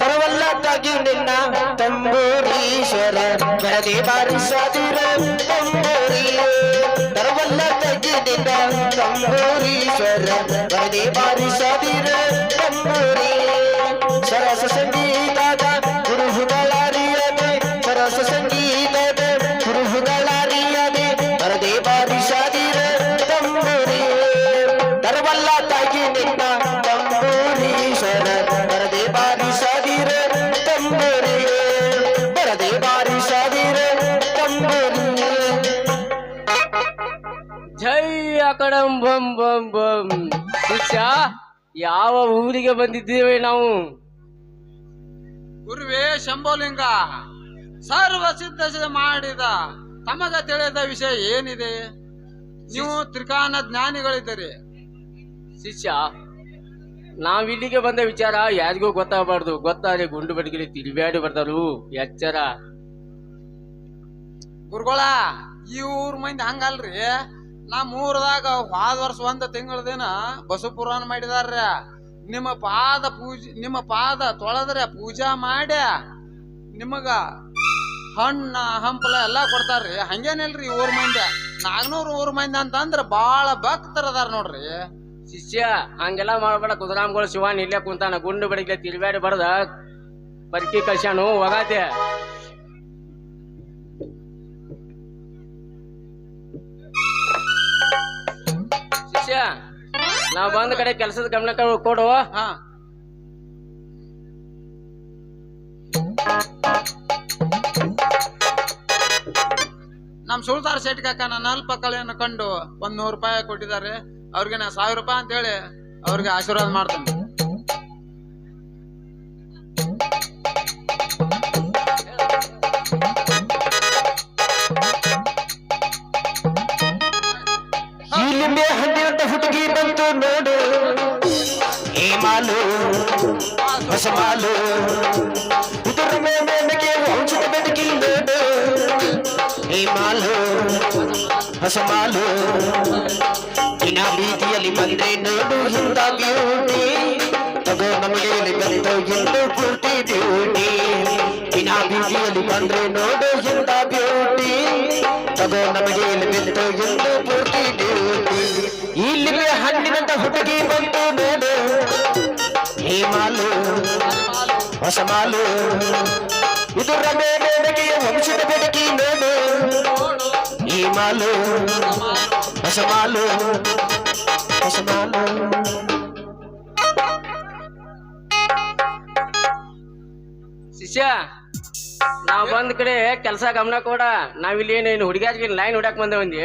ತರವಲ್ಲದಾಗಿ ನಿನ್ನ ತಂಬೂರೀಶ್ವರ ಬೆಳದಿ ಬಾರಿಸದಿರ ತಂಬೂರಿ ತರವಲ್ಲದಾಗಿ ನಿನ್ನ ತಂಬೂರೀಶ್ವರ ಬೆಳದಿ ಬಾರಿಸದಿರ ಯಾವ ಊರಿಗೆ ಬಂದಿದ್ದೇವೆ ನಾವು? ಗುರುವೇ ಶಂಭೋಲಿಂಗ ಸರ್ವ ಸಿದ್ಧ ಮಾಡಿದ ತಮಗ ತಿಳಿದ ವಿಷಯ ಏನಿದೆ? ನೀವು ತ್ರಿಕಾನ ಜ್ಞಾನಿಗಳಿದ್ದೀರಿ. ಶಿಷ್ಯ ನಾವಿಲ್ಲಿಗೆ ಬಂದ ವಿಚಾರ ಯಾರಿಗೂ ಗೊತ್ತಾಗಬಾರ್ದು. ಗೊತ್ತಾದ್ರೆ ಗುಂಡು ಬಡಿಗೆ ತಿರುಗಾಡಿ ಬರ್ತಾರು ಎಚ್ಚರ. ಗುರುಗಳ ಈ ಊರ್ ಮಂದಿ ಹಂಗಲ್ರಿ? ನಮ್ಮ ಊರದಾಗ ಹೋದ ವರ್ಷ ಒಂದು ತಿಂಗಳ ದಿನ ಬಸವ ಪುರಾಣ ಮಾಡಿದಾರ್ರ. ನಿಮ್ಮ ಪಾದ ಪೂಜೆ, ನಿಮ್ಮ ಪಾದ ತೊಳೆದ್ರೆ ಪೂಜಾ ಮಾಡ್ಯ. ನಿಮಗ ಹಣ್ಣ, ಹಂಪಲ ಎಲ್ಲಾ ಕೊಡ್ತಾರ್ರಿ. ಹಂಗೇನಿಲ್ರಿ ಊರ್ ಮಂದಿ ನಾಗ್ನೂರ್ ಊರ್ ಮಂದಿ ಅಂತಂದ್ರ ಬಾಳ ಭಕ್ತರ ಅದಾರ ನೋಡ್ರಿ. ಶಿಷ್ಯ, ಹಂಗೆಲ್ಲ ಮಾಡಬೇಡ. ಕುದುರಾಮ್ಗಳು ಶಿವಾನ್ ಇಲ್ಲೇ ಕುಂತಾನ. ಗುಂಡು ಬಡಿಗೆ ತಿರುಗಾಡಿ ಬಡ್ದ ಪರಿಕಿ ಕಳ್ಸ್ಯಾನು ಹೋಗಾತೆ ನಾವ್ ಬಂದ ಕಡೆ ಕೆಲಸದ ಗಮನ ಕೊಡುವ ಕೊಡು. ಹಾ. ನಮ್ ಸುಲ್ತಾರ್ ಶೆಟ್ ಕಾಕ ನನ್ನ ಅಲ್ಪ ಕಳೆಯನ್ನು ಕಂಡು ಒಂದ್ ನೂರು ರೂಪಾಯಿ ಕೊಟ್ಟಿದ್ದಾರೆ. ಅವ್ರಿಗೆ ನಾ ಸಾವಿರ ರೂಪಾಯಿ ಅಂತ ಹೇಳಿ ಅವ್ರಿಗೆ ಆಶೀರ್ವಾದ ಮಾಡ್ತೇನೆ. ಹೊಸ ಮಾಲು ಉದುರ ಮೇಮೆಗೆ ಔಷಧ ಬೆದಕಿ ನೋಡು ಈ ಮಾಲು ಹೊಸ ಮಾಲು ಇನ್ನ ಬೀದಿಯಲ್ಲಿ ಬಂದ್ರೆ ನೋಡು ಹಿಂದ ಬ್ಯೂಟಿ ತಗೋ ನಮಗೆ ಇಲ್ಲಿ ಬಂತು ಎಂದು ಪೂರ್ತಿ ಬ್ಯೂಟಿ ಇನ್ನ ಬೀದಿಯಲ್ಲಿ ಬಂದ್ರೆ ನೋಡು ಹಿಂದ ಬ್ಯೂಟಿ ತಗೋ ನಮಗೆ ಇಲ್ಲಿ ಬಿತ್ತು ಎಂದು ಪೂರ್ತಿ ಡ್ಯೂಟಿ ಇಲ್ಲಿ ಹಣ್ಣಿನಂತ ಹುಡುಗಿ ಬಂತು ನೋಡು ಈ ಹೊಸಮಾಲು ಹೊಸ ಮಾಲು ಇದು ರಮೆ ವಂಶದ ಬೆಡಗಿ ನೋಡು. ಈ ಮಾಲು ಹೊಸಮಾಲು ಶಿಷ್ಯ ನಾವ್ ಬಂದ ಕಡೆ ಕೆಲಸ ಗಮನ ಕೊಡ. ನಾವಿಲ್ಲಿ ಏನೇನು ಹುಡುಗಿಯಾಗಿ ಲೈನ್ ಹೊಡ್ಯಾಕ್ ಬಂದೇವಂದಿ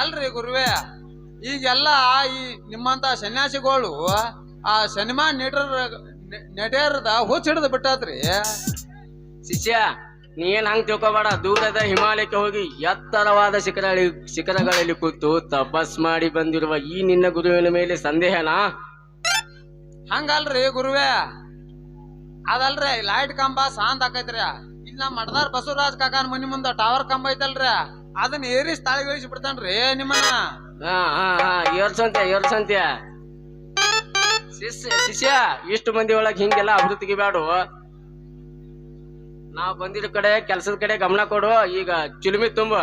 ಅಲ್ರಿ ಗುರುವೇ ಈಗೆಲ್ಲ ಈ ನಿಮ್ಮಂತ ಸನ್ಯಾಸಿಗಳು ಆ ಸಿನಿಮಾ ನಟರ ನಟಿಯರದ ಹುಚ್ಚ ಹಿಡಿದು ಬಿಟ್ಟಾತ್ರಿ ಶಿಷ್ಯ ನೀ ಏನ್ ಹಂಗ್ ತಿಳ್ಕೊಬೇಡ. ದೂರದ ಹಿಮಾಲಯಕ್ಕೆ ಹೋಗಿ ಎತ್ತರವಾದ ಶಿಖರ ಶಿಖರಗಳಲ್ಲಿ ಕೂತು ತಪಸ್ ಮಾಡಿ ಬಂದಿರುವ ಈ ನಿನ್ನ ಗುರುವಿನ ಮೇಲೆ ಸಂದೇಹನಾ? ಹಂಗಲ್ರಿ ಗುರುವೇ. ಅದಲ್ರಿ ಲೈಟ್ ಕಂಬ ಶಾಂತ ಆಕೈತ್ರಿ. ಇಲ್ಲಿ ನಮ್ಮ ಮಠದಾರ್ ಬಸವರಾಜ್ ಕಾಕನ ಮನಿ ಮುಂದ ಟವರ್ ಕಂಬ ಐತಲ್ರಿ. ಅದನ್ನ ಏರಿ ಸ್ಥಳಗಳಿಸಿ ಬಿಡ್ತಾನ್ರಿ ನಿಮ್ಮನ್ನ. ಹಾ ಹಾ ಹಾ ಏರ್ಸಂತ್ಯ ಏರ್ಸಂತ್ಯ. ಶಿಷ್ಯ ಶಿಷ್ಯ, ಇಷ್ಟು ಮಂದಿ ಒಳಗ್ ಹಿಂಗೆಲ್ಲ ಅಭಿವೃದ್ಧಿಗೆ ಬೇಡು ನಾವ್ ಬಂದಿದ ಕಡೆ, ಕೆಲ್ಸದ ಕಡೆ ಗಮನ ಕೊಡು, ಈಗ ಚಿಲುಮಿ ತುಂಬ.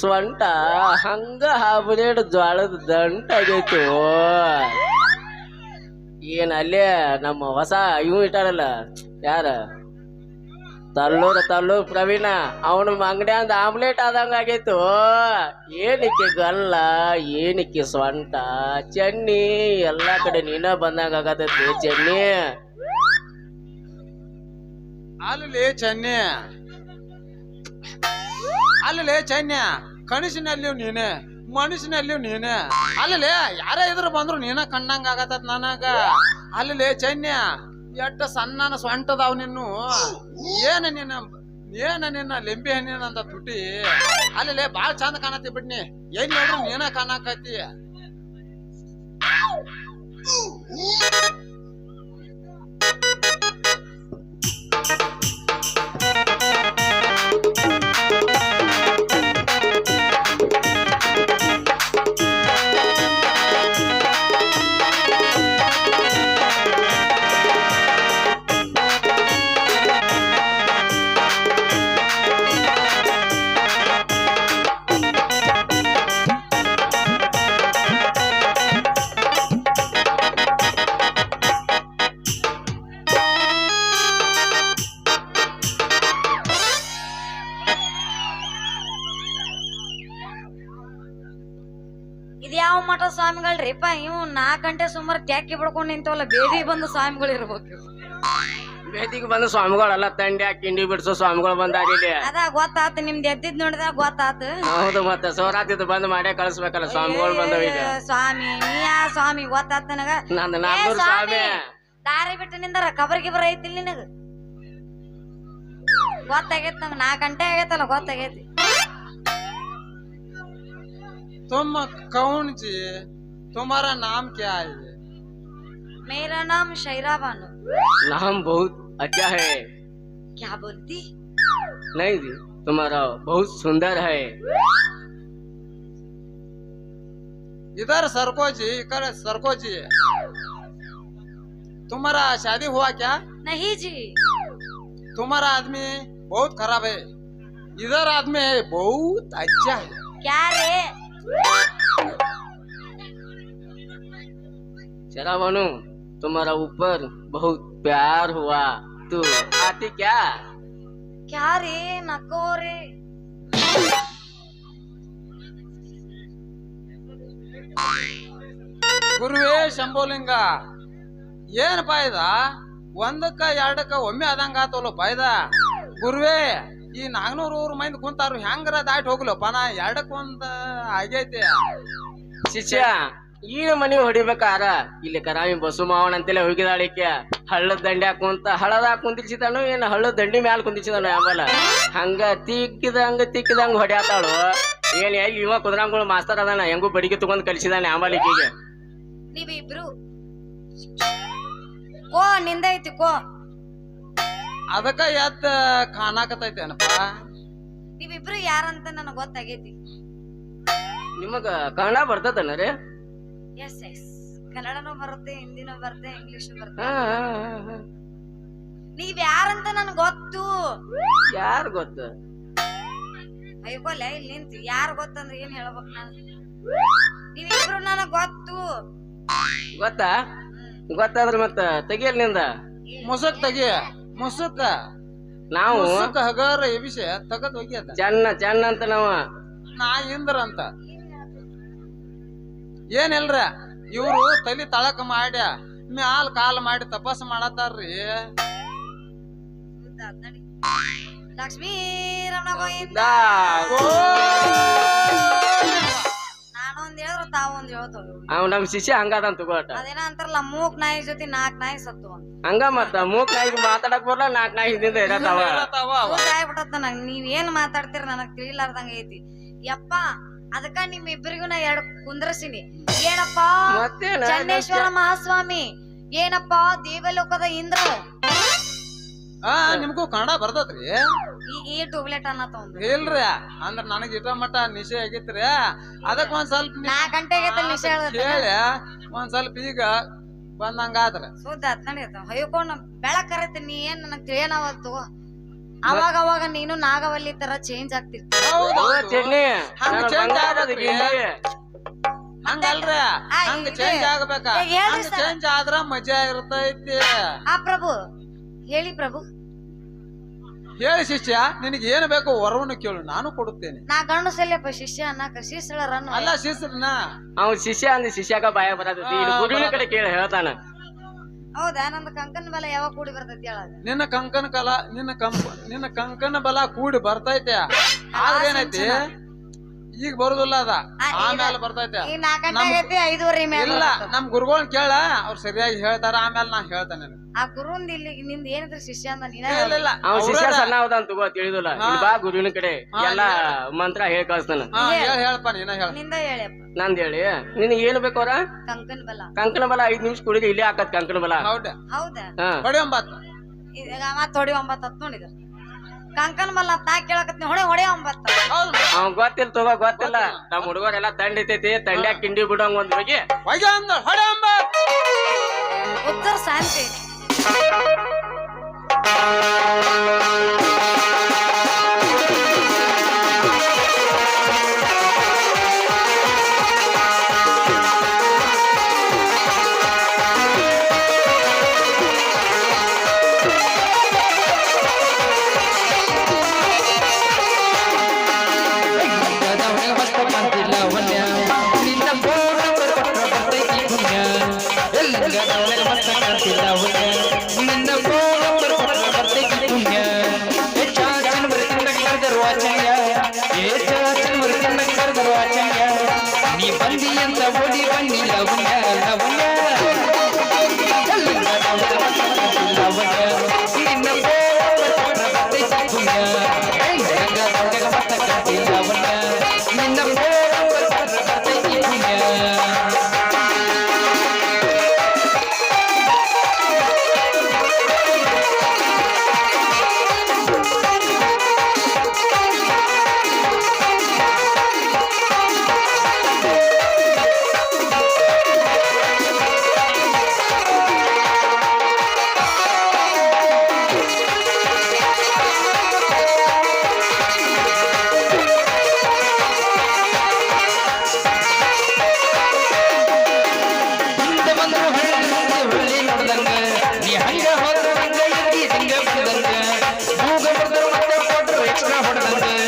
ಸ್ವಂಟ ಹಂಗ ಹಾಬ್ರೇಡ್ ಜ್ವಾಳದ ದಂಟ ಆಗೈತು. ಏನ್ ಅಲ್ಲೇ ನಮ್ಮ ಹೊಸ ಇವ್ ಇಟ್ಟಾರಲ್ಲ, ಯಾರ? ತಲ್ಲೂರ್ ತಲ್ಲೂರ್ ಪ್ರವೀಣ, ಅವನ ಅಂಗಡಿಯಂದ ಆಮ್ಲೆಟ್ ಆದಂಗ ಆಗೈತು. ಏನಿಕ್ಕೆ ಗಲ್ಲ, ಏನಿಕ್ಕೆ ಸ್ವಂಟ ಚೆನ್ನಿ, ಎಲ್ಲಾ ಕಡೆ ನೀನ ಬಂದಂಗ ಆಗತೈತಿ ಚೆನ್ನಿ. ಅಲ್ಲಿ ಚೆನ್ನಿ. ಅಲ್ಲಿ ಚೈನ್ಯ ಕನಸಿನಲ್ಲಿ ನೀನೆ ಮನುಷ್ಯನಲ್ಲಿ ನೀನೆ. ಅಲ್ಲಲೇ, ಯಾರೇ ಇದ್ರು ಬಂದ್ರು ನೀನ ಕಂಡಂಗ ಆಗತ್ತ ನನಗ. ಅಲ್ಲಲೇ ಚೈನ್ಯ, ಎಟ್ಟ ಸಣ್ಣನ ಸೊಂಟದಾವ್ ನಿನ್ನು. ಏನ ನಿನ್ನ ಏನ ನಿನ್ನ ಲಿಂಬೆ ಹಣ್ಣಿನಂತ ತುಟಿ. ಅಲ್ಲಲೇ ಬಾಳ ಚಂದ ಕಾಣತಿ ಬಿಡ್ನಿ. ಏನ್ ನೋಡ್ರು ನೀನ ಕಾಣಕತ್ತಿ. ಬಿಡ್ಕೊಂಡು ನಿಂತವಲ್ಲ ಬೇದಿ ಬಂದ ಸ್ವಾಮಿಗಳು ಇರ್ಬೇಕು ಇವು. ಬೇದಿಗೆ ಬಂದ ಸ್ವಾಮಿಗಳೆಲ್ಲ ತಂಡಿ ಹಾಕಿ ಕಿಂಡಿ ಬಿಡ್ಸೋ ಸ್ವಾಮಿಗಳು ಬಂದಾರ ಇಲ್ಲಿ ಅದ ಗೊತ್ತಾತು ನಿಮ್ದು ಎದ್ದಿದ್ ನೋಡಿದ ಗೊತ್ತಾತು ಹೌದು ಮತ್ತೆ ಸೋರಾತಿದ್ದು ಬಂದ್ ಮಾಡೇ ಕಳಿಸ್ಬೇಕಲ್ಲ ಸ್ವಾಮಿಗಳು ಬಂದವ ಈಗ ಏ, ಸ್ವಾಮಿ ನೀ ಯಾ ಸ್ವಾಮಿ ಗೊತ್ತಾತ ನನಗ ನಂದು ಏ, ನಾಲ್ಕೂರು ಸ್ವಾಮಿ ದಾರಿ ಬಿಟ್ಟು ನಿಂದರ ಕಬರ್ ಗಿಬರ್ ಐತಿಲ್ ನಿನಗ ಗೊತ್ತಾಗೈತಿ ನಂಗೆ ನಾಲ್ಕು ಗಂಟೆ ಆಗೈತಲ್ಲ ಗೊತ್ತಾಗೈತಿ तुम कौन जी तुम्हारा नाम क्या है मेरा नाम शहरा बानो। नाम बहुत अच्छा है। क्या बोलती? नहीं जी तुम्हारा बहुत सुंदर है। इधर सरको जी इधर सरको जी तुम्हारा शादी हुआ क्या? नहीं जी। तुम्हारा आदमी बहुत खराब है। इधर आदमी है बहुत अच्छा है। क्या रे? चला बनू। तुम्हारा ऊपर बहुत प्यार हुआ तू आती क्या क्या रे नको रे ಗುರುವೇ ಶಂಭೋಲಿಂಗ ಏನ್ ಪಾಯ್ದ ಒಂದಕ್ಕ ಎರಡಕ್ಕ ಒಮ್ಮೆ ಆದಂಗ ಆತವಲ್ಲ ಪಾಯ್ದ ಗುರುವೇ ಈ ನಾಗ್ನೂರ್ ಊರ್ ಮಂದಿ ಕುಂತಾರು ಹೆಂಗರ ದಾಟಿ ಹೋಗ್ಲಪ್ಪ ನಾ ಎರಡಕ್ಕ ಒಂದ ಆಗೈತಿ ಶಿಷ್ಯ ಈ ಮನಿ ಹೊಡಿಬೇಕಾರ? ಇಲ್ಲಿ ಕರಾಮಿ ಬಸು ಮಾವನ ಅಂತೇಳಿ ಹೋಗಿದಾಳಿಕೆ ಹಳ್ಳದ ದಂಡ್ಯಾಗ ಕುಂತ ಹಳದ ಕುಂದಿರ್ಸಿದಾನು ಏನ್? ಹಳ್ಳದ ದಂಡಿ ಮ್ಯಾಲ ಕುಂದಿರ್ಸಿದಾನು ಆಮೇಲೆ ಹಂಗ ತಿಕ್ಕಿದಂಗ ತಿಕ್ಕಿದಂಗ ಹೊಡ್ಯಾತಾಳು. ಏನ್ ಎಲ್ಲಿ ಇವ ಕುದ್ರಂಗಳು ಮಾಸ್ತರ್ ಅದಾನ ಹೆಂಗೂ ಬಡಿಗೆ ತಗೊಂಡ್ ಕಲಿಸಿದಾನೆ ಆಮೇಲೆ ನೀವಿಬ್ರು? ಕೋ ನಿಂದೈತಿ ಕೋ. ಅದಕ್ಕ ಎತ್ತ ಕಾಣಾಕತೈತೇನಪ್ಪ ನೀವಿಬ್ರು ಯಾರಂತ ನನಗೆ ಗೊತ್ತಾಗೈತಿ. ನಿಮಗ ಕನ್ನಡ ಬರ್ತದನ ರೀ? ಎಸ್ ಎಸ್ ಕನ್ನಡನೂ ಬರುತ್ತೆ ಹಿಂದಿನೂ ಬರುತ್ತೆ ಇಂಗ್ಲಿಷ್ ಬರುತ್ತೆ. ನೀವ್ ಯಾರಂತ ನನಗೆ ಗೊತ್ತು? ಯಾರ್ ಗೊತ್ತು? ಅಯ್ಕೋಲ್ಲ ಇಲ್ಲಿ ನಿಂತು ಯಾರು ಗೊತ್ತಂದ್ರೆ ಏನ್ ಹೇಳ್ಬೇಕು ನಾನು? ನೀವಿಬ್ರು ನನಗ್ ಗೊತ್ತು. ಗೊತ್ತಾ? ಗೊತ್ತಾದ್ರೆ ಮತ್ತ ತೆಗಿಯಲ್ನಿಂದ? ಮುಸುಕ್ ತೆಗಿಯ ಮುಸುಕ. ನಾವು ಹಗಾರ ವಿಷಯ ತಗದ್ ಹೋಗ್ಯದ ಚೆನ್ನ ಚೆನ್ನ ಅಂತ ನಾವ. ನಾ ಇಂದ್ರ ಅಂತ ಏನಿಲ್ರ? ಇವ್ರು ತಲಿ ತಳಕ ಮಾಡ್ಯ ಮ್ಯಾಲ್ ಕಾಲ್ ಮಾಡಿ ತಪಾಸ್ ಮಾಡತ್ತಾರ್ರಿ. ಲಕ್ಷ್ಮೀ ರಮಣ ಗೋವಿಂದ ದಾ. ನಾನು ಒಂದ್ ಹೇಳಿದ್ರು ತಾವು ಒಂದ್ ಹೇಳ್ತವ ಅವ್ ನಮ್ ಶಿಷ್ಯ ಹಂಗದ ತಗೋಟ ಅದೇನ ಅಂತಾರಲ್ಲ ಮೂಕ್ ನಾಯಿ ಜೊತೆ ನಾಲ್ಕ್ ನಾಯಿ ಸತ್ತು ಅಂತ. ಹಂಗ ಮತ್ತ ಮೂಕ್ ನಾಯಿಗೆ ಮಾತಾಡಕ್ ಬರಲ್ಲ ನಾಲ್ಕ್ ನಾಯಿ ಹೇಳ್ತಾವ ಅವ. ಆಗ್ಬಿಟ್ಟದ ನಂಗ್ ನೀವ್ ಏನ್ ಮಾತಾಡ್ತೀರ ನನಗ್ ತಿಳಿಲಾರ್ದಂಗ ಐತಿ. ಯಪ್ಪ ಅದಕ್ಕ ನಿಮ್ ಇಬ್ಬರಿಗೂ ನಾ ಎರಡ್ ಕುಂದ್ರಸಿನಿ ಏನಪ್ಪ? ಮತ್ತೇನ? ಚನ್ನೇಶ್ವರ ಮಹಾಸ್ವಾಮಿ. ಏನಪ್ಪ? ದೇವಲೋಕದ ಇಂದ್ರ? ಆ ನಿಮ್ಗೂ ಕನ್ನಡ ಬರ್ತದ್ರಿ? ಈ ಈ ಟೂಬ್ಲೆಟ್ ಅನ್ನತ್ತ ಒಂದು ಇಲ್ರಿ ಅಂದ್ರ ನನಗ್ ಇಟ ಮಟ್ಟ ನಿಶೆ ಆಗಿತ್ರಿ. ಅದಕ್ ಒಂದ್ ಸ್ವಲ್ಪ ನಾಲ್ಕ್ ಗಂಟೆಗೆ ಕೇಳಿ ಒಂದ್ ಸ್ವಲ್ಪ ಈಗ ಬಂದಂಗಾದ್ರ. ಸುದ್ದ ಹತ್ ನಡೆಯತ್ತ ಹೊಯ್ಕೊಂಡ್ ಬೆಳಕ್ ಕರೈತಿ ನೀ ಏನ್ ನನಗ್ ತಿಳಿಯನವಲ್ತು ಅವಾಗ ಅವಾಗ ನೀನು ನಾಗವಲ್ಲಿ ತರ ಚೇಂಜ್ ಆಗ್ತಿರ್ತೀನಿ ಹೌದು. ಚಟ್ನಿ ಹಂಗ change ಆಗ್ಬೇಕ್ರಿ. ಹಂಗಲ್ರ. ಆ, ಹಂಗ ಇದೆ. ಚೇಂಜ್ ಆಗ್ಬೇಕ. ಈಗ ಹೇಳ್ರಿ ಹಂಗ ಸರ್. ಚೇಂಜ್ ಆದ್ರ ಮಜಾ ಇರ್ತೈತಿ. ಆ ಪ್ರಭು. ಹೇಳಿ ಪ್ರಭು. ಹೇಳಿ ಶಿಷ್ಯ. ನಿನಗೆ ಏನು ಬೇಕು ವರವನ್ನು ಕೇಳು. ನಾನು ಕೊಡುತ್ತೇನೆ. ನಾ ಗಂಡು ಸಲ್ಯಪ್ಪ ಶಿಷ್ಯ ಅನ್ನಕ ಶಿಷ್ಯರನ್ನು ಅಲ್ಲ ಶಿಷ್ಯನ ಅವ್ ಶಿಷ್ಯ ಅಂದ್ ಶಿಷ್ಯಾಗ ಬಾಯ ಬರತೈತಿ. ಇಲ್ಲಿ ಗುರುವಿನ ಕಡೆ ಕೇಳಿ ಹೇಳ್ತಾನ. ಹೌದಾ? ನಂದು ಕಂಕನ ಬಲ ಯಾವಾಗ ಕೂಡಿ ಬರ್ತೈತಿ ಹೇಳಾಗ ನಿನ್ನ ಕಂಕನ ಕಲ ನಿನ್ನ ಕಂಪ ನಿನ್ನ ಕಂಕನ ಬಲ ಕೂಡಿ ಬರ್ತೈತೆ. ಆದ್ರೆ ಏನೈತಿ? ಈಗ ಬರುದಿಲ್ಲ ಅದ. ಆಮೇಲೆ ಬರ್ತೈತೆ. ಈ ನಾಲ್ಕು ಗಂಟೆ ನಮ್- ಆಗೈತಿ ಐದುವರೆ ಮೇಲೆ ಇಲ್ಲ ನಮ್ ಗುರುಗಳ್ ಕೇಳ ಅವ್ರು ಸರಿಯಾಗಿ ಹೇಳ್ತಾರ ಆಮೇಲೆ ನಾ ಹೇಳ್ತೇನೆ ನಿನಗೆ. ಆ ಗುರುಂದ ಇಲ್ಲಿ ನಿಂದ ಏನಿದ್ರ ಶಿಷ್ಯ ಅಂದ ನೀನ ಇಲ್ಲ ಇಲ್ಲ ಅವ್ ಶಿಷ್ಯ ಅವ್ರನ್ನ- ಸಣ್ಣ ಹೌದ ಅಂತ ತಿಳಿದಿಲ್ಲ. ಹಾ. ಬಾ ಗುರುವಿನ ಕಡೆ ಹಾ, ಎಲ್ಲಾ ಮಂತ್ರ ಹೇಳಿ ಕಳಿಸ್ತಾನ. ಹಾ ಹೇಳ್. ಹೇಳಪ್ಪ ನೀನ ಹೇಳ. ನಿಂದ ಹೇಳಿಯಪ್ಪ ನಂದ್ ಹೇಳಿ. ನಿನಗೆ ಏನು ಬೇಕೋ ಅವ್ರ? ಕಂಕನ ಬಲ. ಕಂಕಣ ಬಲ ಐದ್ ನಿಮಿಷ ಕುಡಿದ್ರೆ ಇಲ್ಲೇ ಹಾಕತ್ ಕಂಕಣ ಬಲ. ಹೌದ. ಹೌದಾ. ಹಾ. ಬಡಿ ಒಂಬತ್ತು. ಈಗ ಮತ್ ಹೊಡಿ ಒಂಬತ್ತು ಹತ್ತು ಕಂಕನ ಮಲ್ಲ ತಾ ಕೇಳಕತ್ನಿ ಹೊಡೆ ಹೊಡೆ ಅಂಬತ್ತ ಹೌದು. ಅವ್ ಗೊತ್ತಿಲ್ಲ ತಗೋ ಗೊತ್ತಿಲ್ಲ. ನಮ್ ಹುಡುಗರೆಲ್ಲ ತಂಡ ಐತೈತಿ ತಂಡ್ಯಾಗ ಕಿಂಡಿ ಬಿಡಂಗ್ ಒಂದ್ ಹೋಗಿ. ಅಂದ ಹೊಡೆ ಉತ್ತರ ಶಾಂತಿ. போட்டு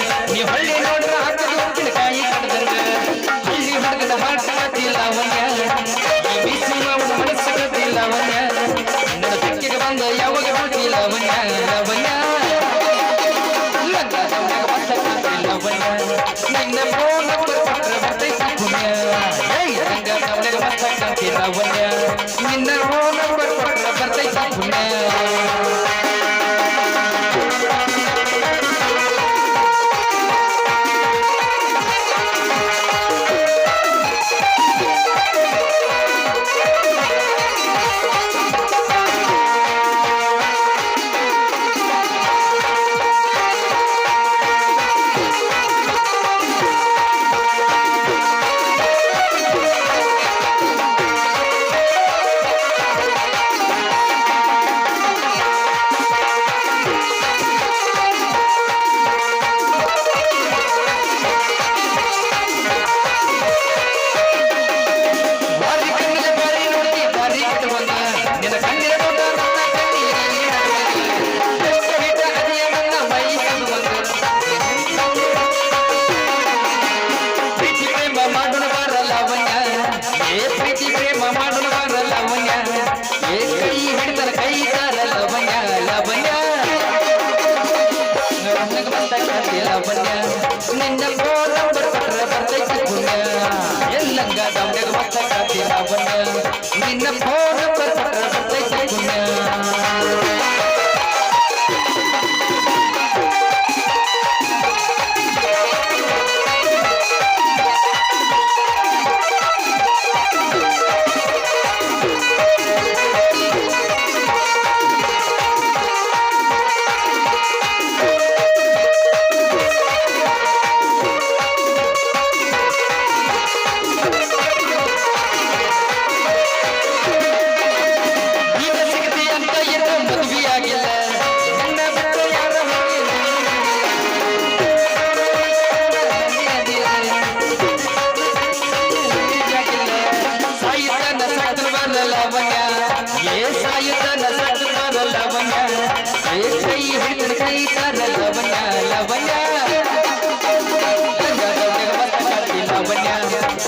गावण्या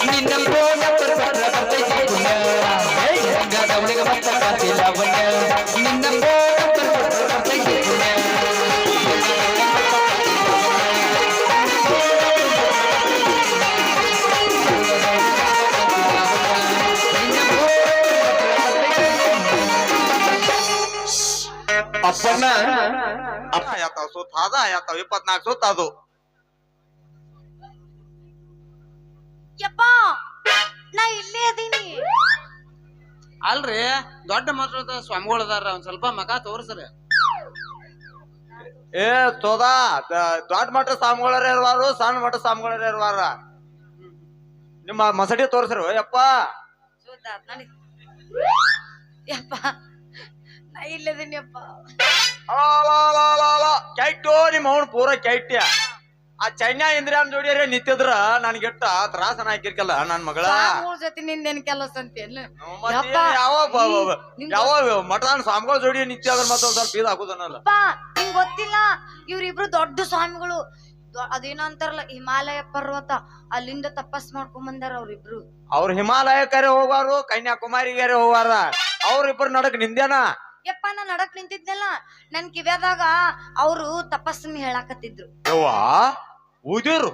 निन्नम बोला परपत्र बर्तैची पुण्या गावणे ग मत्त काचे लावण्या ಯಪ್ಪ ನಾ ಇಲ್ಲೇ ಅದೀನಿ. ಅಲ್ರಿ ದೊಡ್ಡ ಮಕ್ಕಳ ಸ್ವಾಮಿಗಳು ಅದಾರ ಒಂದ್ ಸ್ವಲ್ಪ ಮಗ ತೋರ್ಸ್ರಿ. ಏ ತೋದಾ ದೊಡ್ಡ ಮಠ ಸ್ವಾಮಿಗಳರ ಇರುವಾರು ಸಣ್ಣ ಮಟ್ಟ ಸ್ವಾಮಿಗಳರ ಇರುವಾರ? ನಿಮ್ಮ ಮಸಡಿ ತೋರ್ಸ್ರು ಯಪ್ಪ. ಯಪ್ಪ ನಾ ಇಲ್ಲದೀನಿ ಯಪ್ಪ. ಕೆಟ್ಟು ನಿಮ್ಮ ಅವನು ಪೂರ ಕೆಟ್ಟ. ಆ ಚೈನ್ಯ ಇಂದ್ರಿಯನ್ ಜೋಡಿಯರೇ ನಿಂತಿದ್ರ ನನ್ಗೆಟ್ಟ ತ್ರಾಸನ ಹಾಕಿರ್ಕಲ್ಲ ನನ್ ಮಗಳ? ಜೊತೆ ನಿಂದೇನ್ ಕೆಲಸ ಅಂತೇನು ಯಾವ ಯಾವ ಮಠದಾನ ಸ್ವಾಮಿಗಳ ಜೋಡಿ ನಿತ್ಯ ಅದ್ರ ಮತ್ತೊಂದ್ ಸ್ವಲ್ಪ ಇದು ಹಾಕುದನ್ನಲ್ಲ ನಿಂಗ್ ಗೊತ್ತಿಲ್ಲ ಇವ್ರಿಬ್ರು ದೊಡ್ಡ ಸ್ವಾಮಿಗಳು. ಅದೇನೋ ಅಂತಾರಲ್ಲ ಹಿಮಾಲಯ ಪರ್ವತ ಅಲ್ಲಿಂದ ತಪಸ್ ಮಾಡ್ಕೊಂಡ್ ಬಂದಾರ ಅವ್ರಿಬ್ರು. ಅವ್ರ ಹಿಮಾಲಯಕ್ಕರೆ ಹೋಗಾರು ಕನ್ಯಾಕುಮಾರಿಗಾರೆ ಹೋಗಾರ ಅವ್ರಿಬ್ರು ನಡಕ್ ನಿಂದೇನ ಯಪ್ಪ ನಾ ನಡಕ್ ನಿಂತಿದ್ನಲ್ಲ ನನ್ ಕಿವ್ಯಾದಾಗ ಅವ್ರು ತಪಸ್ಸನ್ನ ಹೇಳಾಕತ್ತಿದ್ರು. ಉದಿರು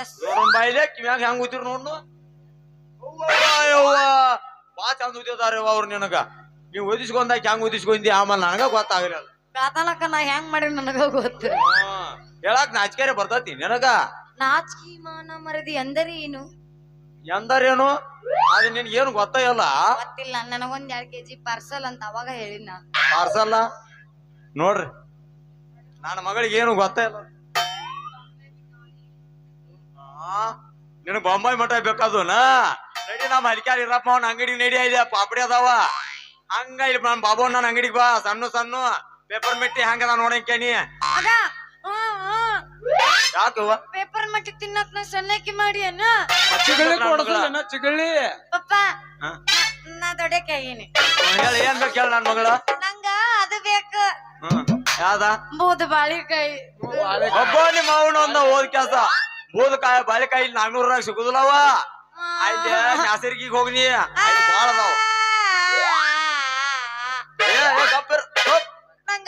ಎಸ್ ಬಾಯಿಲೆ ಕಿವ್ಯಾಗ ಹೆಂಗ್ ಉದಿರ್ ನೋಡ್ನು ಬಾ ಚಂದ ಉದಿದಾರ ಅವ್ರು ನಿನಗ ನೀವ್ ಓದಿಸ್ಕೊಂಡಾಗ ಹೆಂಗ್ ಉದಿಸ್ಕೊಂಡಿ ಆಮೇಲೆ ನನಗ ಗೊತ್ತಾಗಲಿಲ್ಲ ಪ್ರಾತನಕ ನಾ ಹೆಂಗ್ ಮಾಡಿ ನನಗ ಗೊತ್ತು ಹೇಳಕ್ ನಾಚಿಕೆರೆ ಬರ್ತತಿ ನಿನಗ ನಾಚಿಕೆ ಮಾನ ಮರದಿ ಎಂದರೆ ಏನು ಎಂದರೇನು ಅದು ನಿನ್ಗೆ ಏನು ಗೊತ್ತಾಗಲ್ಲ ಗೊತ್ತಿಲ್ಲ ನನಗೊಂದ್ ಎರಡ್ ಕೆಜಿ ಪಾರ್ಸಲ್ ಅಂತ ಅವಾಗ ಹೇಳಿನ ಪಾರ್ಸೆಲ್ ನೋಡ್ರಿ ನನ್ನ ಮಗಳಿಗೆ ಏನು ಗೊತ್ತೇ ನಿನಗ್ ಬೊಂಬಾಯಿ ಮಠ ಬೇಕಾದು ನಾ ನಡಿ ನಮ್ಮ ಹಲಿಕ್ಯಾರ ಇರಪ್ಪ ಅವ್ನ ಅಂಗಡಿ ನಡಿ ಇದೆ ಪಾಪಡಿ ಅದಾವ. ಹಂಗ ಇಲ್ಲಿ ನಮ್ ಬಾಬು ನನ್ನ ಅಂಗಡಿಗೆ ಬಾ ಸಣ್ಣ ಸಣ್ಣ. ಪೇಪರ್ ಮೆಟ್ಟಿ ಹಂಗದ ನೋಡಂಕೇನಿ ಯಾಕವ್ವ? ಪೇಪರ್ ಮಟ್ಟಿ ತಿನ್ನಕ್ ನಾ ಸಣ್ಣಕ್ಕಿ ಮಾಡಿ ಅನ್ನ? ಚಿಗಳಿ ಚಿಗಳಿ ಪಪ್ಪ ಹಾ? ನಾ ದೊಡ್ಡಕ್ಕೆ ಆಗೀನಿ ಹೇಳಿ ಏನ್ ಬೇಕು ಹೇಳ ನನ್ ಮಗಳ? ನಂಗ ಅದು ಬೇಕು. ಹ್ಮ್ ಯಾವ್ದ? ಬೂದ್ ಬಾಳಿಕಾಯಿ. ಒಬ್ಬ ನಿಮ್ಮ ಅವನ ಒಂದ ಓದ್ ಕೆಲ್ಸ. ಬೂದಕಾಯಿ ಬಾಳೆಕಾಯಿ ನಾನೂರಾಗ ಸಿಗುದಿಲ್ಲವ ಆಯ್ತು ನಾಸರ್ಗಿಗ್ ಹೋಗ್ನಿ ಬಾಳ ಅದಾವ.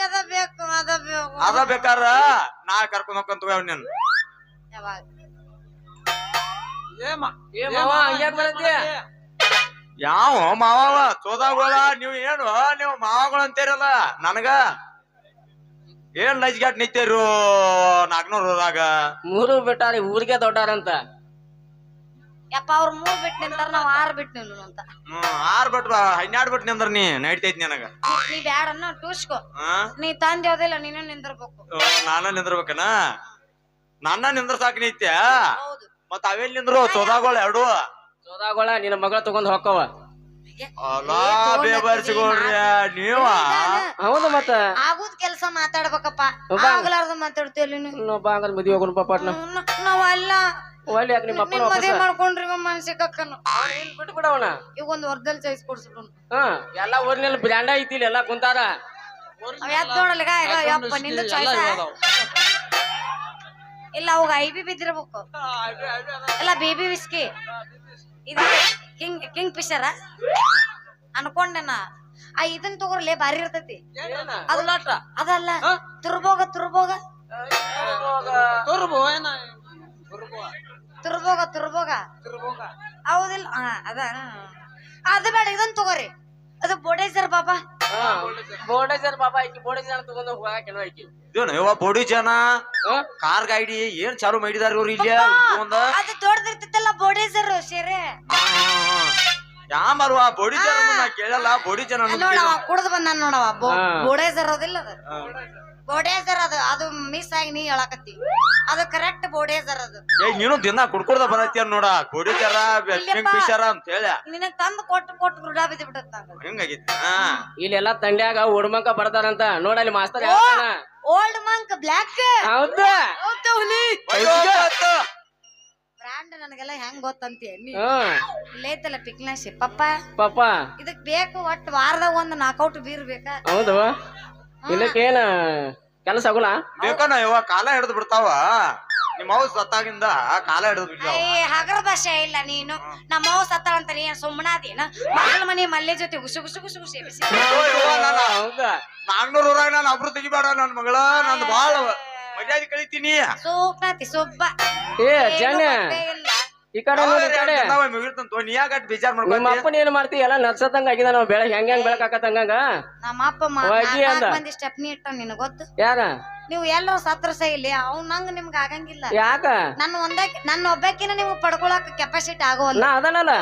ಅದ ಬೇಕು ಅದ ಬೇಕು. ಅದ ಬೇಕಾರ? ನಾ ಕರ್ಕೊಂಡ್ ಹೋಗ್ಕೊಂತ ನೀನ್. ಮಾಡತ್ತಿ ಯಾವ ಮಾವ ಚೋದಾಗೋಳ ನೀವ್ ಏನು? ನೀವು ಮಾವಗಳು ಅಂತೀರಲ್ಲ ನನಗ? ಏನ್ ಲಜ್ಗಾಟ್ ನಿಂತೀರು ನಾಲ್ಕನೂರಾಗ ಮೂರು ಬಿಟ್ಟಾರಿ ಊರಿಗೆ ದೊಡ್ಡಾರಂತ. ಯಪ್ಪ ಅವ್ರ ಮೂರ್ ಬಿಟ್ಟು ನಿಂತಾರ ನಾವ್ ಆರ್ ಬಿಟ್ಟು ನಿಲ್ಲು ಅಂತ. ಹ್ಮ್ ಆರ್ ಬಿಟ್ರ ಹನ್ನೆರಡು ಬಿಟ್ಟು ನಿಂದ್ರ ನೀ ನಡಿತೈತಿ ನನಗ. ನೀ ಬ್ಯಾಡನ್ನ ಟೂಸ್ಕೋ. ಹಾ? ನೀ ತಂದೆ ಯಾವ್ದಿಲ್ಲ ನೀನು ನಿಂದಿರ್ಬೇಕು. ನಾನ ನಿಂದ್ರಬೇಕನ? ನನ್ನ ನಿಂದ್ರ ಸಾಕು ನಿತ್ಯ. ಹೌದು. ಮತ್ತ ಅವೆಲ್ ನಿಂದ್ರು ಚೋದಾಗೋಳ ಎರಡು. ಸೋದಾಗೋಳ ನಿನ್ನ ಮಗಳ ತಗೊಂಡ್ ಬೇಬರ್ಸಿಗೋಳ್ರಿ ನೀವ. ಹೌದು ಮತ್ತ. ಆಗುದ್ ಕೆಲ್ಸ ಮಾತಾಡ್ಬೇಕಪ್ಪ? ಆಗ್ಲಾರ್ದ ಮಾತಾಡ್ತೀವಿ ಮದ್ವಿ ಹೋಗೋಣ ನಾವ್ ಅಲ್ಲ. ಒಳ್ಳೆ ಯಾಕೆ ನಿಮ್ಮ ಅಪ್ಪನ ನಿಮ್ ಮದ್ವೆ ವಾಪಸ್. ಮಾಡ್ಕೊಂಡ್ರಿ ಮನ್ಸಿಗೆ ಅಕ್ಕನು. ಬಿಟ್ಟು ಬಿಡವಣ ಈಗ ಒಂದ್ ವರ್ದಲ್ ಸೈಜ್ ಕೊಡ್ಸ್ಬಿಡು ಹಾ ಎಲ್ಲ ಊರಿನಲ್ಲಿ ಬ್ರ್ಯಾಂಡ ಐತಿ ಇಲ್ಲಿ ಎಲ್ಲಾ ಕುಂತಾರ. ಯಾತ್ ನೋಡಲ್ಲ ಯಪ್ಪ ನಿಂದ ಚಾಯ್ಸ್ ಇಲ್ಲ ಅವಾಗ ಐ ಬಿ ಬಿದ್ದಿರ್ಬೇಕು. ಇಲ್ಲ ಬೇಬಿ ವಿಸ್ಕಿ. ಇದು ಕಿಂಗ್ ಕಿಂಗ್ ಫಿಶರ ಅನ್ಕೊಂಡೆನ ಆ ಇದನ್ ತಗೋರ್ಲೆ ಬಾರಿ ಇರ್ತೈತಿ. ಅದು ಅದಲ್ಲ ತುರ್ಬೋಗ ತುರ್ಬೋಗ. ತುರ್ಬು ಏನ? ತುರ್ಬು ತುರ್ಬೋಗ ತುರ್ಬೋಗ. ತುರ್ಬೋಗ. ಹೌದಿಲ್ಲ. ಅದ ಅದು ಬೇಡ ಇದನ್ ತಗೋರಿ. ಅದು ಬೋಡೇಸರ್ ಬಾಬಾ ಬೋರ್ಡೇಜರ್ ಬಾಬಾ ಐಕಿ ಬೋರ್ಡೇಜರ್ ತಗೊಂಡು ಇದೇನು ಯವ್ವ ಬೋಡಿ ಜನ? ಕಾರ್ ಗಾಡಿ ಏನ್ ಚಾಲು ಮಾಡಿದಾರ ಇವ್ರು ಇಲ್ಲಿ? ಒಂದ? ಅದು ದೊಡ್ಡದಿರ್ತಿತ್ತಲ್ಲ ಬೋಡೇಸರ್ ಶೇರೆ ಯಾಮಲ್ವಾ ಬೋಡಿ ಜನ ನಾ ಕೇಳಲ್ಲ. ಬೋಡಿ ಜನ ನೋಡವ. ಕುಡ್ದು ಬಂದಾನ ನೋಡವ. ಬೋಡೇಸರ್ ಅದಿಲ್ಲ ಅದು. ಬೋಡೇಸರ್ ಅದು ಅದು ಮಿಸ್ ಆಗಿ ನೀ ಹೇಳಕತ್ತಿ. ಅದು ಕರೆಕ್ಟ್ ಬೋಡೇಸರ್ ಅದು. ಏ ನೀನು ದಿನ ಕುಡ್ಕೊಡ್ದ ಬರತ್ತೀಯ ನೋಡ. ಬೋಡಿ ಜರ ಕಿಂಗ್ ಫಿಶರ್ ಅಂತ ಹೇಳ. ನಿನಗ್ ತಂದು ಕೊಟ್ಟು ಕೊಟ್ಟು ಗುರುಡ ಬಿದ್ದು ಬಿಡತ್ತ ಹೆಂಗಾಗಿತ್ತು? ಇಲ್ಲೆಲ್ಲ ತಂಡ್ಯಾಗ ಉಡ್ಮಂಕ ಬರ್ತಾರಂತ ನೋಡಲ್ಲಿ ಮಾಸ್ತರ್ ಓಲ್ಡ್ ಮಂಕ್ ಬ್ಲ್ಯಾಕ್. ಹೌದಾ? ಅಯ್ಯೋ, ಆತು. ಬ್ರ್ಯಾಂಡ್ ನನಗೆಲ್ಲ ಹೆಂಗ್ ಗೊತ್ತಂತೆ? ನೀ ಹ್ಮ್ ಇಲ್ಲೈತಲ್ಲ ಪಿಕ್ನಾಶಿ ಪಪ್ಪ. ಪಾಪ ಇದಕ್ ಬೇಕು ಒಟ್ ವಾರದಾಗ ಒಂದ್ ನಾಕೌಟ್ ಬೀರ್ ಬೇಕಾ? ಹೌದು. ಇಲ್ಲಕ್ಕೇನ ಕೆಲಸ ಆಗುಲ್ಲ? ಬೇಕನ ಇವ ಕಾಲ ಹಿಡಿದು ಬಿಡ್ತಾವ? ನಿಮ್ಮ ಅವ್ವ ಸತ್ತಾಗಿಂದ ಕಾಲ ಹಿಡಿದು ಬಿಡ್ತಾವ ಏ ಹಗರ ಭಾಷೆ ಇಲ್ಲ ನೀನು. ನಮ್ಮ ಅವ್ವ ಸತ್ತಾಳ ಅಂತ ನೀ ಸುಮ್ಮನಾದೇನ ಮಗಳ ಮನೆ ಮಲ್ಲೆ ಜೊತೆ ಗುಸು ಗುಸು ಗುಸು ಗುಸು ಎಬ್ಬಿಸಿ. ಹೌದಾ? ನಾಲ್ಕನೂರ ಊರಾಗ ನಾನು ಅಬ್ರು ತೆಗಿಬೇಡ ನನ್ ಮಗಳ. ನಂದು ಬಾಳ ಮರ್ಯಾದೆ ಕಳಿತೀನಿ. ಸುಬ್ಬ. ಏ ಜನ ಇಲ್ಲ? ಈ ಕಡೆ ನೋಡಿ ಈ ಕಡೆ. ಮುಗಿರ್ತಂತ ನೀ ಯಾಕೆ ವಿಚಾರ ನಿಮ್ಮ ಮಾಡ್ಕೊಂಡಿ ಅಪ್ಪನ ಏನ್ ಮಾಡ್ತಿ? ಎಲ್ಲ ನರ್ಸತಂಗ ಆಗಿದ ನಾವು ಬೆಳಗ್ಗೆ ಹೆಂಗ್ ಹೆಂಗ್ ಬೆಳಕಾಕತ್ತಂಗ ನಮ್ಮ ಅಪ್ಪ ಮ- ಹೋಗಿ ನಾಲ್ಕ್ ಅಂದ. ಮಂದಿ ಸ್ಟೆಪ್ನಿ ಇಟ್ಟ ನಿನಗ್ ಗೊತ್ತು? ಯಾರ? ನೀವು ಎಲ್ಲರೂ ಸತ್ರಸ ಇಲ್ಲಿ ಅವ್ನ ನಂಗ ನಿಮ್ಗ ಆಗಂಗಿಲ್ಲ. ಯಾಕ? ನನ್ನ ಒಂದ ನನ್ನ ಒಬ್ಬಾಕಿನ ನೀವು ಪಡ್ಕೊಳಕ್ ಕೆಪಾಸಿಟಿ ಆಗೋಲ್ಲ ನಾ ಅದನಲ್ಲ.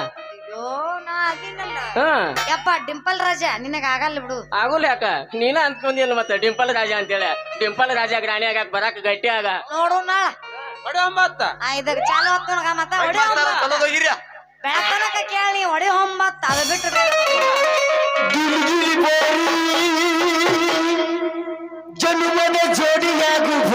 ಅಯ್ಯೋ ನಾ ಆಗಿನಲ್ಲ. ಹ್ಮ್ ಯಪ್ಪ ಡಿಂಪಲ್ ರಾಜ ನಿನಗ ಆಗಲ್ಲ ಬಿಡು. ಆಗುಲ್ ಯಾಕ? ನೀನ ಅಂದ್ಕೊಂಡಿಲ್ಲ ಮತ್ತೆ ಡಿಂಪಲ್ ರಾಜ ಅಂತೇಳಿ. ಡಿಂಪಲ್ ರಾಜ ರಾಣಿ ಆಗಾಕ ಬರಾಕ ಗಟ್ಟಿ ಆಗ. ನೋಡು ನಾ ಹೊಡೆ ಒಂಬತ್ತ. ಆ ಇದಾಗ ಚಾಲು ಹೊತ್ತು ಮತ್ತ ಹೊಡಿ ಬೆಳತನಕ ಕೇಳಿ ಹೊಡೆ ಹೊಂಬತ್ತ ಅದು ಬಿಟ್ಟು ಬೇರೆ ಜನುಮನ ಜೋಡಿಯಾಗುವ.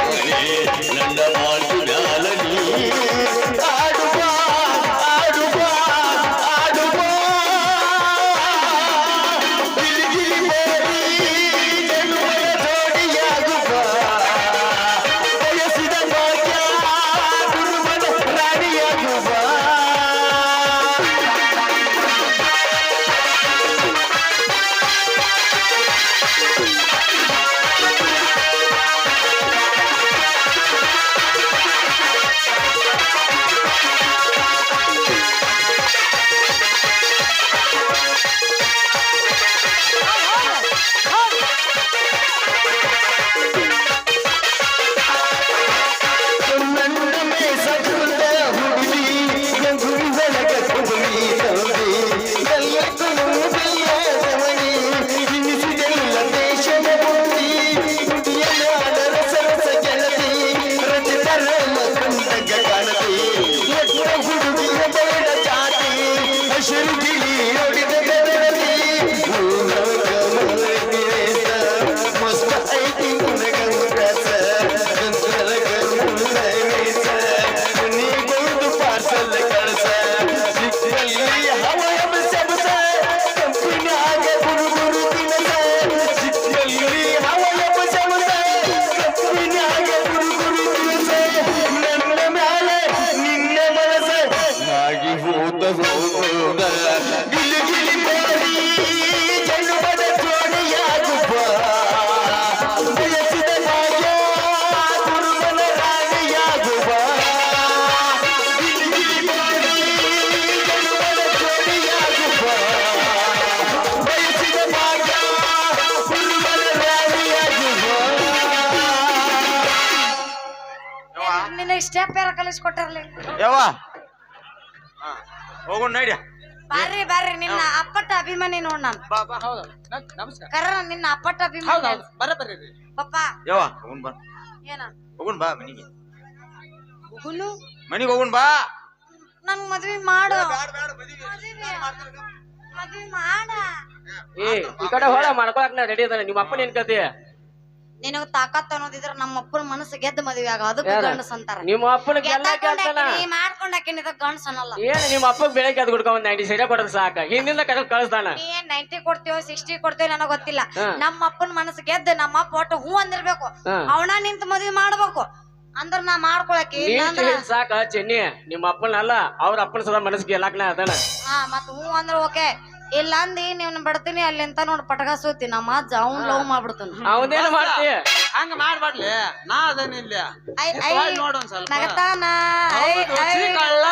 ಏ ಯವ್ವ? ಹೋಗು ನಡಿ. ಬಾರ್ರಿ ಬಾರ್ರಿ ನಿನ್ನ ಅಪ್ಪಟ ಅಭಿಮಾನಿ ನೋಡ್ ನಾನು. ಬಾ ಬಾ. ಹೌದು ನಮಸ್ಕಾರ. ಕರ ನಿನ್ನ ಅಪ್ಪಟ ಅಭಿಮಾನಿ ಹೌದು ಬರ್ರಿ ಪಪ್ಪ. ಯವ್ವ ಬಾ. ಏನ? ಹೋಗೋಣ ಬಾ ಮನಿಗೆ. ಹೋಗುನು? ಮನಿಗೆ ಬಾ. ನಂಗ್ ಮದ್ವಿ ಮಾಡು. ಮದ್ವಿ ಮಾಡ. ಏ ಈ ಕಡೆ ಹೋಳ ಮಾಡ್ಕೊಳಕ್ ನಾ ರೆಡಿ ಅದಾನೆ. ನಿಮ್ಮ ಅಪ್ಪ ಏನ್ ಕತಿ? ನಿನಗ ತಾಕತ್ ಅನ್ನೋದಿದ್ರ ನಮ್ಮ ಅಪ್ಪನ ಮನಸ್ಸು ಗೆದ್ದ ಮದುವೆ ಆಗ. ಅದಕ್ಕೆ? ಗಂಡಸ್ ಅಂತಾರ. ನಿಮ್ಮ ಅಪ್ಪನ ಗೆಲ್ಲ ಮಾಡ್ಕೊಂಡ ಮಾಡ್ಕೊಂಡಾಕಿನ ಗಂಡಸ್ ಅನ್ನಲ್ಲ. ಏನ್ ನಿಮ್ಮ ಅಪ್ಪಗ್ ಬೆಳಗ್ಗೆ ಅದ್ ಗುಡ್ಕೊಂಡ್ ನೈಂಟಿ ಸೀರೆ ಕೊಡೋದು ಸಾಕ? ಹಿಂದಿಂದ ಕಡೆ ಕಳಿಸ್ತಾನ ನೀ ಏನ್ ನೈಂಟಿ ಕೊಡ್ತೀವೋ ಸಿಕ್ಸ್ಟಿ ಕೊಡ್ತೀವೋ ನನಗ್ ಗೊತ್ತಿಲ್ಲ. ನಮ್ಮ ಅಪ್ಪನ ಮನಸ್ಸು ಗೆದ್ದ ನಮ್ಮ ಅಪ್ಪ ಒಟ್ಟು ಹೂ ಅಂದಿರ್ಬೇಕು. ಅವನ ನಿಂತ ಮದ್ವಿ ಮಾಡ್ಬೇಕು. ಅಂದ್ರ ನಾ ಮಾಡ್ಕೊಳಕ್ಕೆ ಸಾಕ ಚೆನ್ನಿ. ನಿಮ್ಮ ಅಪ್ಪನ ಅಲ್ಲ ಅವ್ರ ಅಪ್ಪನ ಸದಾ ಮನಸ್ಸಿಗೆ ಗೆಲ್ಲಾಕ್ನ ಅದಾನ. ಹಾ ಮತ್ ಹೂ ಅಂದ್ರ ಓಕೆ. ಇಲ್ಲ ಅಂದಿ ನೀವ್ ಬಿಡ್ತೀನಿ ಅಲ್ಲಿಂತ ನೋಡ್ ಪಟಕ ಸೂತಿ ನಮ್ಮ ಅಜ್ಜ ಅವ್ನ್ ಲವ್ ಮಾಡ್ಬಿಡ್ತಾನ. ಅವನೇನು ಮಾಡ್ತಿ? ಹಂಗ ಮಾಡ್ಬಾಡ್ಲಿ. ನಾ ಅದೇನಿಲ್ಲ ಐ ಐ ನೋಡು ಒಂದ್ ಸ್ವಲ್ಪ. ನಗತಾನ. ಶ್ರೀಕಳ್ಳ.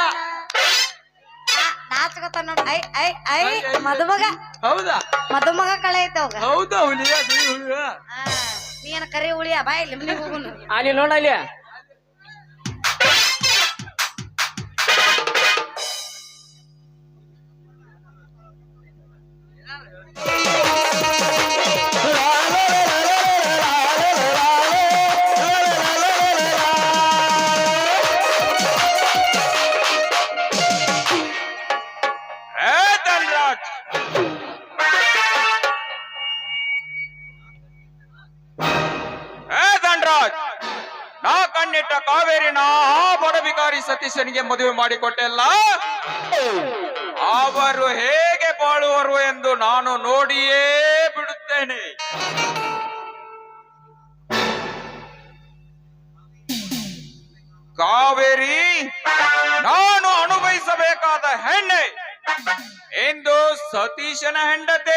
ನಾಚ್ಕೊತಾನ ನೋಡ್. ಐ ಐ ಐ ಮದುಮಗ. ಹೌದಾ? ಮದುಮಗ ಕಳೆ ಐತೆ ಅವಾಗ. ಹೌದಾ ಹುಲಿಯ ನೀ ಏನ್ ಕರಿ ಉಳಿಯ ಬಾಯ್ ಲಿಮ್ನಿಗ್ ಹೋಗುನು. ಅಲ್ಲಿ ನೋಡ ಸತೀಶನಿಗೆ ಮದುವೆ ಮಾಡಿಕೊಟ್ಟೆಲ್ಲ, ಅವರು ಹೇಗೆ ಬಾಳುವರು ಎಂದು ನಾನು ನೋಡಿಯೇ ಬಿಡುತ್ತೇನೆ. ಕಾವೇರಿ, ನಾನು ಅನುಭವಿಸಬೇಕಾದ ಹೆಣ್ಣೆ ಎಂದು ಸತೀಶನ ಹೆಂಡತಿ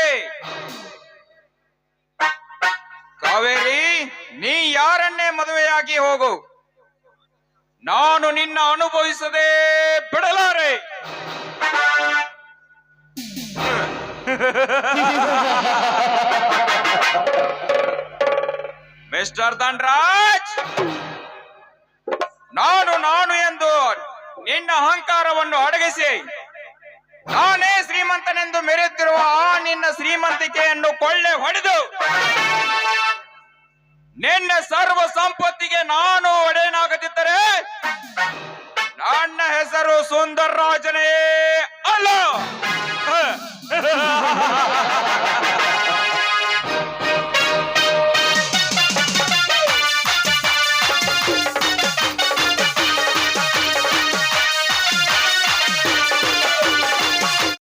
ನಾನು ನಿನ್ನ ಅನುಭವಿಸದೆ ಬಿಡಲಾರೆ. ಮಿಸ್ಟರ್ ಧನ್ರಾಜ್, ನಾನು ನಾನು ಎಂದು ನಿನ್ನ ಅಹಂಕಾರವನ್ನು ಅಡಗಿಸಿ, ನಾನೇ ಶ್ರೀಮಂತನೆಂದು ಮೆರೆಯುತ್ತಿರುವ ಆ ನಿನ್ನ ಶ್ರೀಮಂತಿಕೆಯನ್ನು ಕೊಳ್ಳೆ ಹೊಡೆದು ನಿನ್ನ ಸರ್ವ ಸಂಪತ್ತಿಗೆ ನಾನು ಒಡೆಯನಾಗದಿದ್ದರೆ ನನ್ನ ಹೆಸರು ಸುಂದರ ರಾಜನೇ ಅಲ್ಲ